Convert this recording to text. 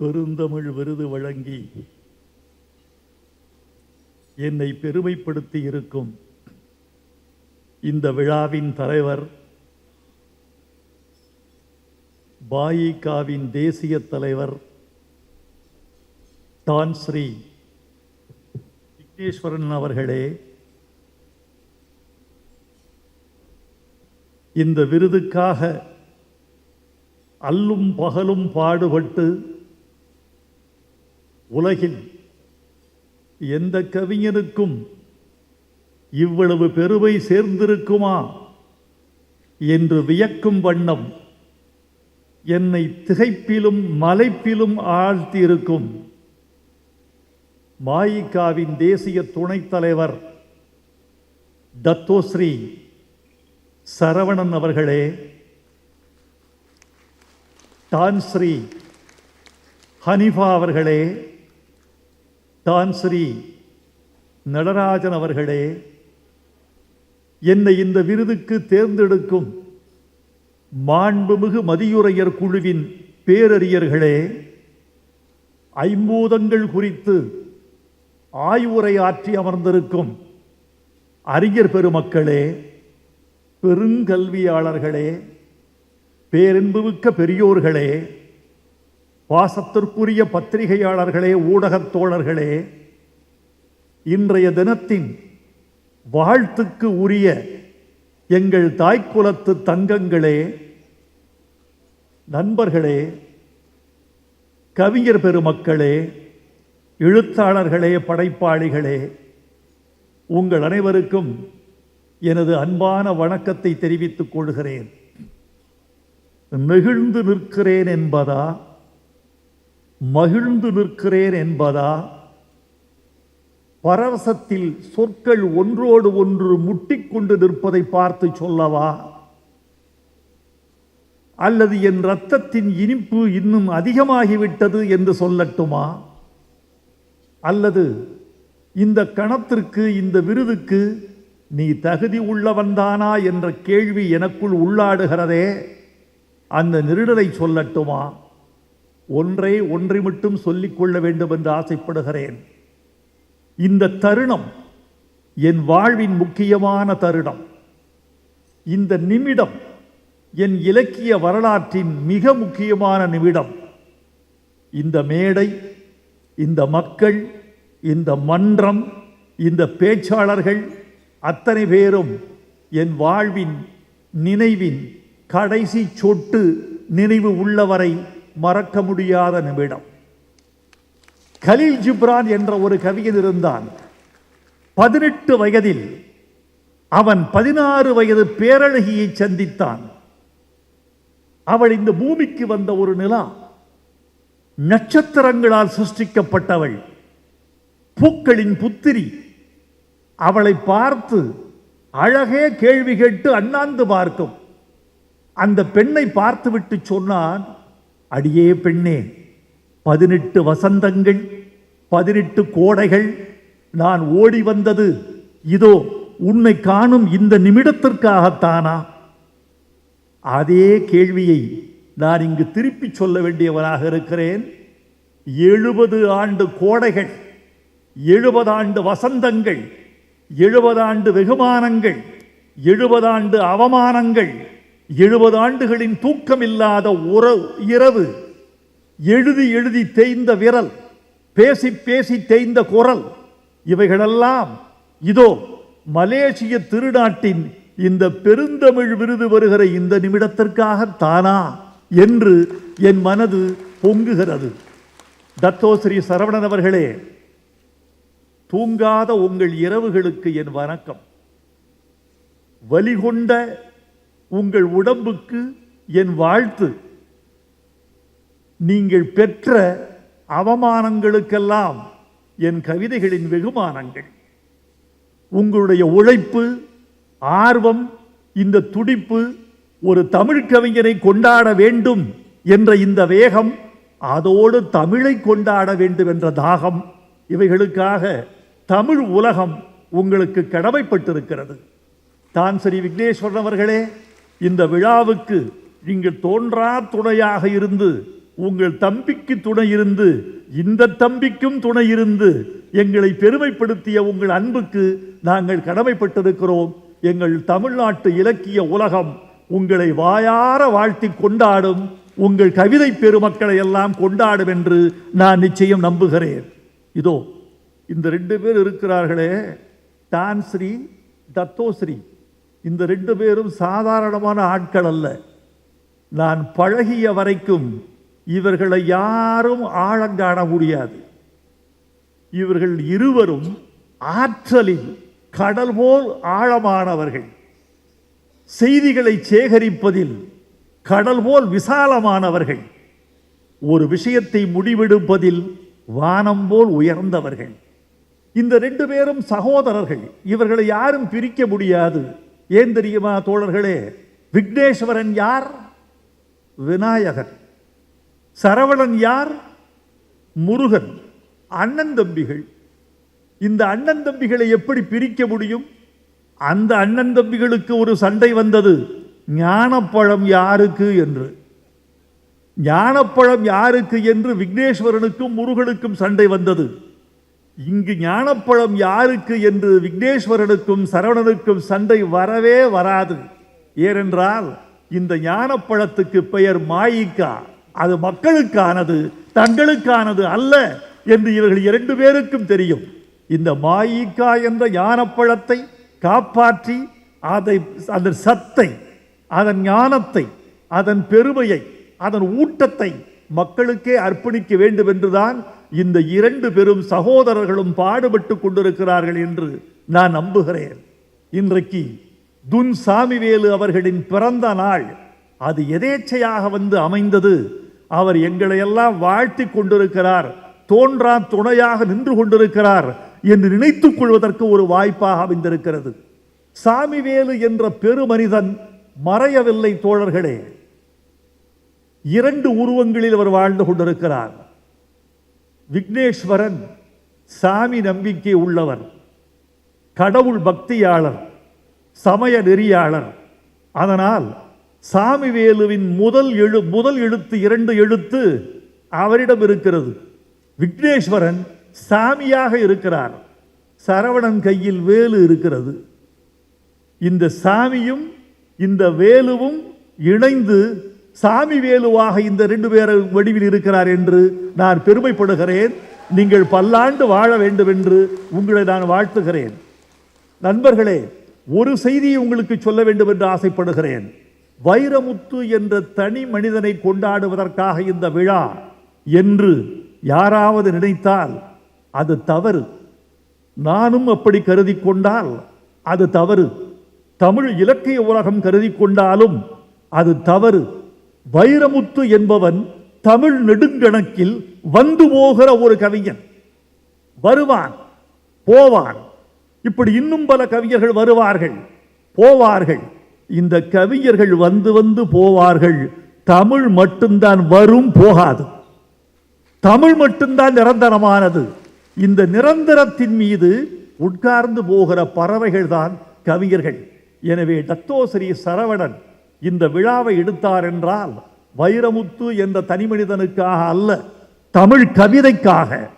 பெருந்தமிழ் விருது வழங்கி என்னை பெருமைப்படுத்தி இருக்கும் இந்த விழாவின் தலைவர் பாயிகாவின் தேசிய தலைவர் தான் ஸ்ரீ விக்னேஸ்வரன் அவர்களே இந்த விருதுக்காக அல்லும் பகலும் பாடுபட்டு உலகில் எந்த கவிஞனுக்கும் இவ்வளவு பெருமை சேர்ந்திருக்குமா என்று வியக்கும் வண்ணம் என்னை திகைப்பிலும் மலைப்பிலும் ஆழ்த்தியிருக்கும். மாயிகாவின் தேசிய துணைத் தலைவர் தத்தோஸ்ரீ சரவணன் அவர்களே டான்ஸ்ரீ ஹனிஃபா அவர்களே டான்ஸ்ரீ நடராஜன் அவர்களே என்னை இந்த விருதுக்கு தேர்ந்தெடுக்கும் மாண்புமிகு மதியுரையர் குழுவின் பேரறியர்களே ஐம்பூதங்கள் குறித்து ஆய்வுரை ஆற்றி அமர்ந்திருக்கும் அறிஞர் பெருமக்களே பெருங்கல்வியாளர்களே பேரன்புமிக்க பெரியோர்களே பாசத்திற்குரிய பத்திரிகையாளர்களே ஊடகத் தோழர்களே இன்றைய தினத்தின் வாழ்த்துக்கு உரிய எங்கள் தாய்க்குலத்து தங்கங்களே நண்பர்களே கவிஞர் பெருமக்களே எழுத்தாளர்களே படைப்பாளிகளே உங்கள் அனைவருக்கும் எனது அன்பான வணக்கத்தை தெரிவித்துக் கொள்கிறேன். நெகிழ்ந்து நிற்கிறேன் என்பதா? மகிழ்ந்து நிற்கிறேன் என்பதா? பரவசத்தில் சொற்கள் ஒன்றோடு ஒன்று முட்டிக்கொண்டு நிற்பதை பார்த்து சொல்லவா? அல்லது என் இரத்தத்தின் இனிப்பு இன்னும் அதிகமாகிவிட்டது என்று சொல்லட்டுமா? அல்லது இந்த கணத்திற்கு இந்த விருதுக்கு நீ தகுதி உள்ளவன்தானா என்ற கேள்வி எனக்குள் உள்ளாடுகிறதே? அந்த நெருடலை சொல்லட்டுமா? ஒன்றை ஒன்றை மட்டும் சொல்லிக்கொள்ள வேண்டும் என்று ஆசைப்படுகிறேன். இந்த தருணம் என் வாழ்வின் முக்கியமான தருணம். இந்த நிமிடம் என் இலக்கிய வரலாற்றின் மிக முக்கியமான நிமிடம். இந்த மேடை இந்த மக்கள் இந்த மன்றம் இந்த பேச்சாளர்கள் அத்தனை பேரும் என் வாழ்வின் நினைவின் கடைசி சொட்டு நினைவு உள்ளவரை மறக்க முடியாத நிமிடம். கலீல் ஜிப்ரான் என்ற ஒரு கவிஞன் இருந்தான். பதினெட்டு வயதில் அவன் பதினாறு வயது பேரழகியை சந்தித்தான். அவள் இந்த பூமிக்கு வந்த ஒரு நிலா நட்சத்திரங்களால் சிருஷ்டிக்கப்பட்டவள். பூக்களின் புத்திரி. அவளை பார்த்து அழகே கேள்வி கேட்டு அண்ணாந்து பார்க்கும். அந்த பெண்ணை பார்த்துவிட்டு சொன்னான் அடியே பெண்ணே பதினெட்டு வசந்தங்கள் பதினெட்டு கோடைகள் நான் ஓடி வந்தது இதோ உன்னை காணும் இந்த நிமிடத்திற்காகத்தானா? அதே கேள்வியை நான் இங்கு திருப்பி சொல்ல வேண்டியவனாக இருக்கிறேன். எழுபது ஆண்டு கோடைகள் எழுபது ஆண்டு வசந்தங்கள் எழுபது ஆண்டு வெகுமானங்கள் எழுபது ஆண்டு அவமானங்கள் எழுபது ஆண்டுகளின் தூக்கமில்லாத உறவு இரவு எழுதி எழுதி தேய்ந்த விரல் பேசி பேசி தேய்ந்த குரல் இவைகளெல்லாம் இதோ மலேசிய திருநாட்டின் இந்த பெருந்தமிழ் விருது வருகிற இந்த நிமிடத்திற்காக தானா என்று என் மனது பொங்குகிறது. தத்தோ ஸ்ரீ சரவணன் அவர்களே தூங்காத உங்கள் இரவுகளுக்கு என் வணக்கம். வலிகொண்ட உங்கள் உடம்புக்கு என் வாழ்த்து. நீங்கள் பெற்ற அவமானங்களுக்கெல்லாம் என் கவிதைகளின் வெகுமானங்கள். உங்களுடைய உழைப்பு ஆர்வம் இந்த துடிப்பு ஒரு தமிழ் கவிஞரை கொண்டாட வேண்டும் என்ற இந்த வேகம் அதோடு தமிழை கொண்டாட வேண்டும் என்ற தாகம் இவைகளுக்காக தமிழ் உலகம் உங்களுக்கு கடமைப்பட்டிருக்கிறது. தான் ஸ்ரீ விக்னேஸ்வரன் அவர்களே இந்த விழாவுக்கு நீங்கள் தோன்றா துணையாக இருந்து உங்கள் தம்பிக்கு துணை இருந்து இந்த தம்பிக்கும் துணை இருந்து எங்களை பெருமைப்படுத்திய உங்கள் அன்புக்கு நாங்கள் கடமைப்பட்டிருக்கிறோம். எங்கள் தமிழ்நாட்டு இலக்கிய உலகம் உங்களை வாயார வாழ்த்தி கொண்டாடும் உங்கள் கவிதை பெருமக்களை எல்லாம் கொண்டாடும் என்று நான் நிச்சயம் நம்புகிறேன். இதோ இந்த ரெண்டு பேர் இருக்கிறார்களே டான்ஸ்ரீ தத்தோஸ்ரீ. இந்த ரெண்டு பேரும் சாதாரணமான ஆட்கள் அல்ல. நான் பழகிய வரைக்கும் இவர்களை யாரும் ஆழங்காண முடியாது. இவர்கள் இருவரும் ஆற்றலில் கடல் போல் ஆழமானவர்கள். செய்திகளை சேகரிப்பதில் கடல் போல் விசாலமானவர்கள். ஒரு விஷயத்தை முடிவெடுப்பதில் வானம் போல் உயர்ந்தவர்கள். இந்த ரெண்டு பேரும் சகோதரர்கள். இவர்களை யாரும் பிரிக்க முடியாது. ஏன் தெரியுமா தோழர்களே? விக்னேஸ்வரன் யார்? விநாயகர் சரவணன் யார்? முருகன். அண்ணன் தம்பிகள். இந்த அண்ணன் தம்பிகளை எப்படி பிரிக்க முடியும்? அந்த அண்ணன் தம்பிகளுக்கு ஒரு சண்டை வந்தது. ஞானப்பழம் யாருக்கு என்று. ஞானப்பழம் யாருக்கு என்று விக்னேஸ்வரனுக்கும் முருகனுக்கும் சண்டை வந்தது. இங்கு ஞானப்பழம் யாருக்கு என்று விக்னேஸ்வரனுக்கும் சரவணனுக்கும் சண்டை வரவே வராது. ஏனென்றால் இந்த ஞானப்பழத்துக்கு பெயர் மாயிக்கா அது மக்களுக்கானது தங்களுக்கானது அல்ல என்று இவர்கள் இரண்டு பேருக்கும் தெரியும். இந்த மாயிக்கா என்ற ஞானப்பழத்தை காப்பாற்றி அதை அதன் சத்தை அதன் ஞானத்தை அதன் பெருமையை அதன் ஊட்டத்தை மக்களுக்கே அர்ப்பணிக்க வேண்டும் என்றுதான் இந்த இரண்டு பெரும் சகோதரர்களும் பாடுபட்டு கொண்டிருக்கிறார்கள் என்று நான் நம்புகிறேன். இன்றைக்கு துன் சாமிவேலு அவர்களின் பிறந்த நாள். அது எதேச்சையாக வந்து அமைந்தது? அவர் எங்களை எல்லாம் வாழ்த்தி கொண்டிருக்கிறார்? தோன்றா துணையாக நின்று கொண்டிருக்கிறார் என்று நினைத்துக் கொள்வதற்கு ஒரு வாய்ப்பாக அமைந்திருக்கிறது. சாமிவேலு என்ற பெருமனிதன் மறையவில்லை தோழர்களே. இரண்டு உருவங்களில் அவர் வாழ்ந்து கொண்டிருக்கிறார். விக்னேஸ்வரன் சாமி நம்பிக்கை உள்ளவர் கடவுள் பக்தியாளர் சமய நெறியாளர். அதனால் சாமிவேலுவின் முதல் எழு முதல் எழுத்து இரண்டு எழுத்து அவரிடம் இருக்கிறது. விக்னேஸ்வரன் சாமியாக இருக்கிறார். சரவணன் கையில் வேலு இருக்கிறது. இந்த சாமியும் இந்த வேலுவும் இணைந்து சாமி வேலுவாக இந்த ரெண்டு பேர் வடிவில் இருக்கிறார் என்று நான் பெருமைப்படுகிறேன். நீங்கள் பல்லாண்டு வாழ வேண்டும் என்று உங்களை நான் வாழ்த்துகிறேன். நண்பர்களே ஒரு செய்தியை உங்களுக்கு சொல்ல வேண்டும் என்று ஆசைப்படுகிறேன். வைரமுத்து என்ற தனி மனிதனை கொண்டாடுவதற்காக இந்த விழா என்று யாராவது நினைத்தால் அது தவறு. நானும் அப்படி கருதி கொண்டால் அது தவறு. தமிழ் இலக்கிய உலகம் கருதி கொண்டாலும் அது தவறு. வைரமுத்து என்பவன் தமிழ் நெடுங்கணக்கில் வந்து போகிற ஒரு கவிஞன். வருவான் போவான். இப்படி இன்னும் பல கவிஞர்கள் வருவார்கள் போவார்கள். இந்த கவிஞர்கள் வந்து வந்து போவார்கள். தமிழ் மட்டும்தான் வரும் போகாது. தமிழ் மட்டும்தான் நிரந்தரமானது. இந்த நிரந்தரத்தின் மீது உட்கார்ந்து போகிற பறவைகள் தான் கவிஞர்கள். எனவே தத்தோஸ்ரீ சரவணன் இந்த விழாவை எடுத்தார் என்றால் வைரமுத்து என்ற தனிமனிதனுக்காக அல்ல தமிழ் கவிதைக்காக.